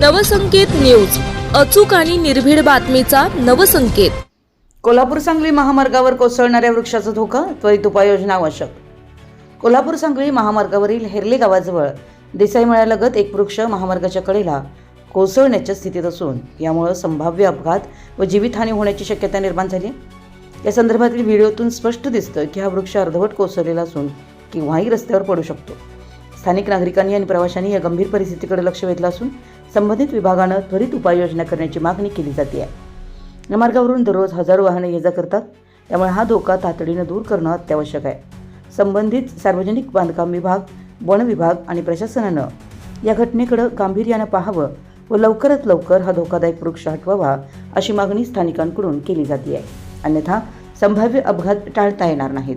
Navsanket news. अचूक आणि निर्भीड बातमीचा नवसंकेत. कोल्हापूर सांगली महामार्गावर कोसळणाऱ्या वृक्षाचा धोका त्वरित उपाययोजना आवश्यक. कोल्हापूर सांगली महामार्गावरील हेर्ले गावाजवळ देसाईमळ्यालगत एक वृक्ष महामार्गाच्या कडेला कोसळण्याच्या स्थितीत असून यामुळं संभाव्य अपघात व जीवितहानी होण्याची शक्यता निर्माण झाली या संदर्भातील व्हिडिओतून स्पष्ट दिसतं की हा वृक्ष अर्धवट कोसळलेला असून केव्हाही रस्त्यावर पडू शकतो. स्थानिक नागरिकांनी आणि प्रवाशांनी या गंभीर परिस्थितीकडे लक्ष वेधलं असून संबंधित विभागानं त्वरित उपाययोजना करण्याची मागणी केली जाते आहे या मार्गावरून दररोज हजारो वाहने ये जा करतात. त्यामुळे हा धोका तातडीनं दूर करणं अत्यावश्यक आहे. संबंधित सार्वजनिक बांधकाम विभाग वन विभाग आणि प्रशासनानं या घटनेकडं गांभीर्यानं पाहावं व लवकरात लवकर हा धोकादायक वृक्ष हटवावा अशी मागणी स्थानिकांकडून केली जाते आहे अन्यथा संभाव्य अपघात टाळता येणार नाहीत.